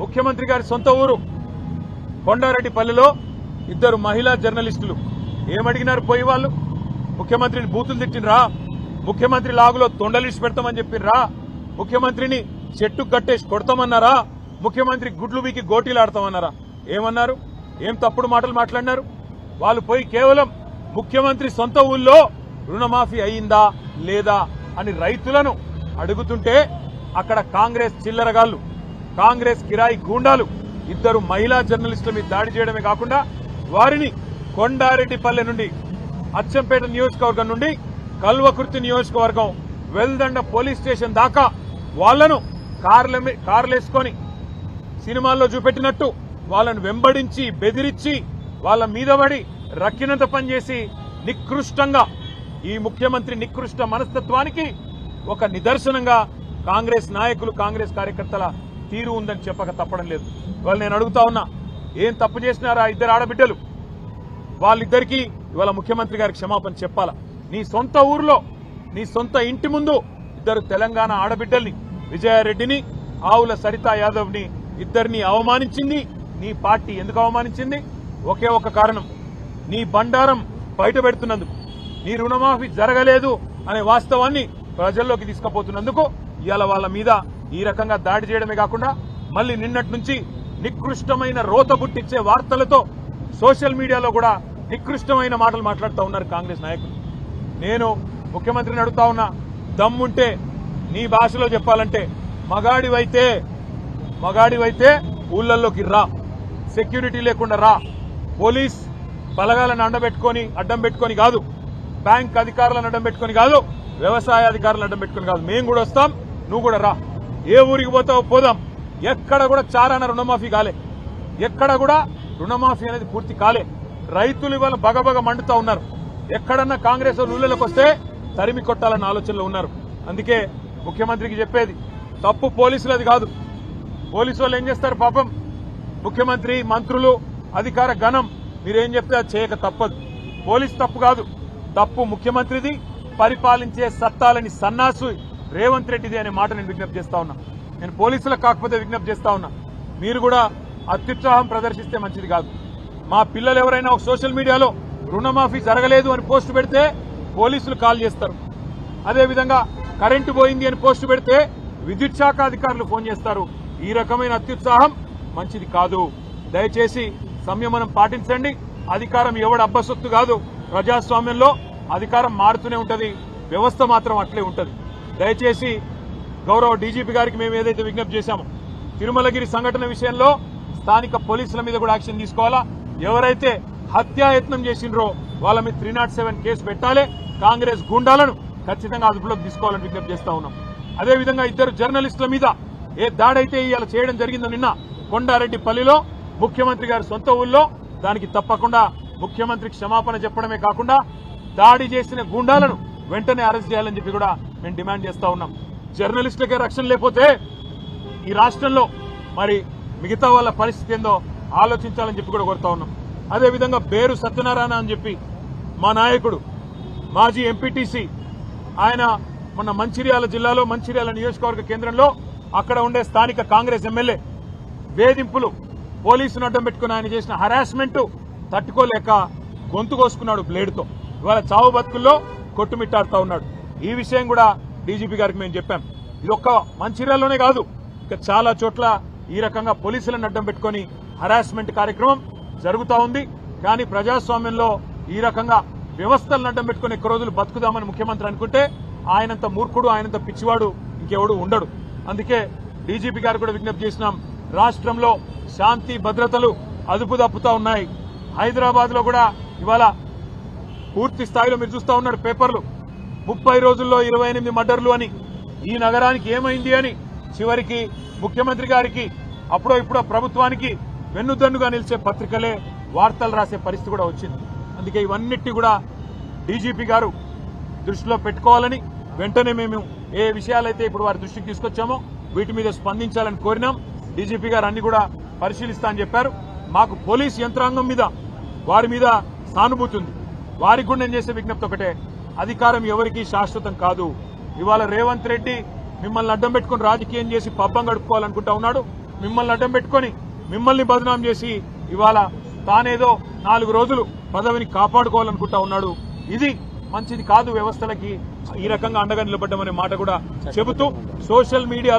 ముఖ్యమంత్రి గారి సొంత ఊరు కొండారెడ్డిపల్లిలో ఇద్దరు మహిళా జర్నలిస్టులు. ఏమడిగినారు పోయి వాళ్ళు? ముఖ్యమంత్రిని బూతులు తిట్టినరా ముఖ్యమంత్రి లాగులో తొండలిసి పెడతామని చెప్పినరా ముఖ్యమంత్రిని చెట్టు కట్టేసి కొడతామన్నారా? ముఖ్యమంత్రి గుడ్లు బీకి గోటీలాడతామన్నారా ఏమన్నారు? ఏం తప్పుడు మాటలు మాట్లాడినారు? వాళ్ళు పోయి కేవలం ముఖ్యమంత్రి సొంత ఊళ్ళో రుణమాఫీ అయిందా లేదా అని రైతులను అడుగుతుంటే అక్కడ కాంగ్రెస్ చిల్లరగాళ్ళు కాంగ్రెస్ కిరాయి గూండాలు. ఇద్దరు మహిళా జర్నలిస్టుల మీద దాడి చేయడమే కాకుండా వారిని కొండారెడ్డిపల్లె నుండి అచ్చంపేట నియోజకవర్గం నుండి కల్వకుర్తి నియోజకవర్గం వెల్దండ పోలీస్ స్టేషన్ దాకా వాళ్ళను కార్ల కార్లేసుకొని సినిమాల్లో చూపెట్టినట్టు వాళ్ళను వెంబడించి బెదిరించి వాళ్ళ మీద పడి రక్కినంత పనిచేసి నికృష్టంగా ఈ ముఖ్యమంత్రి నికృష్ట మనస్తత్వానికి ఒక నిదర్శనంగా కాంగ్రెస్ నాయకులు కాంగ్రెస్ కార్యకర్తల తీరు ఉందని చెప్పక తప్పడం లేదు. వాళ్ళు నేను అడుగుతా ఉన్నా ఏం తప్పు చేసినారా ఇద్దరు ఆడబిడ్డలు? వాళ్ళిద్దరికీ ఇవాళ ముఖ్యమంత్రి గారికి క్షమాపణ చెప్పాలా? నీ సొంత ఊర్లో నీ సొంత ఇంటి ముందు ఇద్దరు తెలంగాణ ఆడబిడ్డల్ని విజయారెడ్డిని ఆవుల సరితా యాదవ్ని ఇద్దరిని అవమానించింది నీ పార్టీ ఎందుకు అవమానించింది? ఒకే ఒక కారణం నీ బండారం బయట పెడుతున్నందుకు నీ రుణమాఫీ జరగలేదు అనే వాస్తవాన్ని ప్రజల్లోకి తీసుకుపోతున్నందుకు ఇవాళ వాళ్ళ మీద ఈ రకంగా దాడి చేయడమే కాకుండా మళ్ళీ నిన్నటి నుంచి నికృష్టమైన రోత పుట్టించే వార్తలతో సోషల్ మీడియాలో కూడా నికృష్టమైన మాటలు మాట్లాడుతూ ఉన్నారు కాంగ్రెస్ నాయకులు. నేను ముఖ్యమంత్రిని అడుగుతా ఉన్నా దమ్ముంటే నీ భాషలో చెప్పాలంటే మగాడివైతే మగాడివైతే ఊళ్ళల్లోకి రా సెక్యూరిటీ లేకుండా రా. పోలీస్ బలగాలను అండబెట్టుకొని అడ్డం పెట్టుకొని కాదు బ్యాంక్ అధికారులను అడ్డం పెట్టుకొని కాదు వ్యవసాయ అధికారులను అడ్డం పెట్టుకొని కాదు. మేము కూడా వస్తాం నువ్వు కూడా రా. ఏ ఊరికి పోతావో పోదాం. ఎక్కడ కూడా చారాన రుణమాఫీ కాలే. ఎక్కడ కూడా రుణమాఫీ అనేది పూర్తి కాలే. రైతులు ఇవాళ బగబగ మండుతా ఉన్నారు. ఎక్కడన్నా కాంగ్రెస్ ఊళ్ళలోకి వస్తే తరిమి కొట్టాలన్న ఆలోచనలో ఉన్నారు. అందుకే ముఖ్యమంత్రికి చెప్పేది తప్పు పోలీసులది కాదు. పోలీసు వాళ్ళు ఏం చేస్తారు పాపం? ముఖ్యమంత్రి మంత్రులు అధికార గణం మీరేం చెప్తే అది చేయక తప్పదు. పోలీస్ తప్పు కాదు. తప్పు ముఖ్యమంత్రిది పరిపాలించే సత్తాలని సన్నాసు రేవంత్ రెడ్డిది అనే మాట నేను విజ్ఞప్తి చేస్తా ఉన్నా. నేను పోలీసులకు కాకపోతే విజ్ఞప్తి చేస్తా ఉన్నా. మీరు కూడా అత్యుత్సాహం ప్రదర్శిస్తే మంచిది కాదు. మా పిల్లలు ఎవరైనా ఒక సోషల్ మీడియాలో రుణమాఫీ జరగలేదు అని పోస్ట్ పెడితే పోలీసులు కాల్ చేస్తారు. అదేవిధంగా కరెంటు పోయింది అని పోస్టు పెడితే విద్యుత్ శాఖ అధికారులు ఫోన్ చేస్తారు. ఈ రకమైన అత్యుత్సాహం మంచిది కాదు. దయచేసి సంయమనం పాటించండి. అధికారం ఎవడు అబ్బసొత్తు కాదు. ప్రజాస్వామ్యంలో అధికారం మారుతూనే ఉంటుంది. వ్యవస్థ మాత్రం అట్లే ఉంటుంది. దయచేసి గౌరవ డీజీపీ గారికి మేము ఏదైతే విజ్ఞప్తి చేశామో తిరుమలగిరి సంఘటన విషయంలో స్థానిక పోలీసుల మీద కూడా యాక్షన్ తీసుకోవాలా? ఎవరైతే హత్యాయత్నం చేసిండ్రో వాళ్ళ మీద త్రీ నాట్ సెవెన్ కేసు పెట్టాలి. కాంగ్రెస్ గుండాలను ఖచ్చితంగా అదుపులోకి తీసుకోవాలని విజ్ఞప్తి చేస్తా ఉన్నాం. అదేవిధంగా ఇద్దరు జర్నలిస్టుల మీద ఏ దాడైతే ఇవాళ చేయడం జరిగిందో నిన్న కొండారెడ్డిపల్లిలో ముఖ్యమంత్రి గారి సొంత ఊళ్ళో దానికి తప్పకుండా ముఖ్యమంత్రి క్షమాపణ చెప్పడమే కాకుండా దాడి చేసిన గుండాలను వెంటనే అరెస్ట్ చేయాలని చెప్పి కూడా మేము డిమాండ్ చేస్తూ ఉన్నాం. జర్నలిస్టులకే రక్షణ లేకపోతే ఈ రాష్ట్రంలో మరి మిగతా వాళ్ళ పరిస్థితి ఏందో ఆలోచించాలని చెప్పి కూడా కోరుతా ఉన్నాం. అదేవిధంగా బేరు సత్యనారాయణ అని చెప్పి మా నాయకుడు మాజీ ఎంపీటీసీ ఆయన మొన్న మంచిర్యాల జిల్లాలో మంచిర్యాల నియోజకవర్గ కేంద్రంలో అక్కడ ఉండే స్థానిక కాంగ్రెస్ ఎమ్మెల్యే వేధింపులు పోలీసును అడ్డం పెట్టుకుని ఆయన చేసిన హరాస్మెంట్ తట్టుకోలేక గొంతు కోసుకున్నాడు బ్లేడ్తో ఇవాళ చావు బతుకుల్లో కొట్టుమిట్టాడుతా ఉన్నాడు. ఈ విషయం కూడా డీజీపీ గారికి మేము చెప్పాం. ఇది ఒక్క మంచిర్యాలలోనే కాదు. ఇక చాలా చోట్ల ఈ రకంగా పోలీసులను అడ్డం పెట్టుకొని హరాస్మెంట్ కార్యక్రమం జరుగుతూ ఉంది. కానీ ప్రజాస్వామ్యంలో ఈ రకంగా వ్యవస్థలను అడ్డం పెట్టుకుని ఎక్కువ రోజులు బతుకుదామని ముఖ్యమంత్రి అనుకుంటే ఆయనంత మూర్ఖుడు ఆయనంత పిచ్చివాడు ఇంకెవడు ఉండడు. అందుకే డీజీపీ గారు కూడా విజ్ఞప్తి చేసినాం. రాష్ట్రంలో శాంతి భద్రతలు అదుపు తప్పుతా ఉన్నాయి. హైదరాబాద్లో కూడా ఇవాళ పూర్తి స్థాయిలో మీరు చూస్తూ ఉన్నాడు పేపర్లు. ముప్పై రోజుల్లో ఇరవై ఎనిమిది మర్డర్లు అని ఈ నగరానికి ఏమైంది అని చివరికి ముఖ్యమంత్రి గారికి అప్పుడో ఇప్పుడో ప్రభుత్వానికి వెన్నుదన్నుగా నిలిచే పత్రికలే వార్తలు రాసే పరిస్థితి కూడా వచ్చింది. అందుకే ఇవన్నిటి కూడా డీజీపీ గారు దృష్టిలో పెట్టుకోవాలని వెంటనే మేము ఏ విషయాలైతే ఇప్పుడు వారి దృష్టికి తీసుకొచ్చామో వీటి మీద స్పందించాలని కోరినాం. డీజీపీ గారు అన్ని కూడా పరిశీలిస్తా అని చెప్పారు. మాకు పోలీస్ యంత్రాంగం మీద వారి మీద సానుభూతి ఉంది. వారికి కూడా నేను చేసే విజ్ఞప్తి ఒకటే. అధికారం ఎవరికీ శాశ్వతం కాదు. ఇవాళ రేవంత్ రెడ్డి మిమ్మల్ని అడ్డం పెట్టుకుని రాజకీయం చేసి పబ్బం గడుపుకోవాలనుకుంటా ఉన్నాడు. మిమ్మల్ని అడ్డం పెట్టుకొని మిమ్మల్ని బదనాం చేసి ఇవాళ తానేదో నాలుగు రోజులు పదవిని కాపాడుకోవాలనుకుంటా ఉన్నాడు. ఇది మంచిది కాదు వ్యవస్థలకి ఈ రకంగా అండగా నిలబడ్డామనే మాట కూడా చెబుతూ సోషల్ మీడియా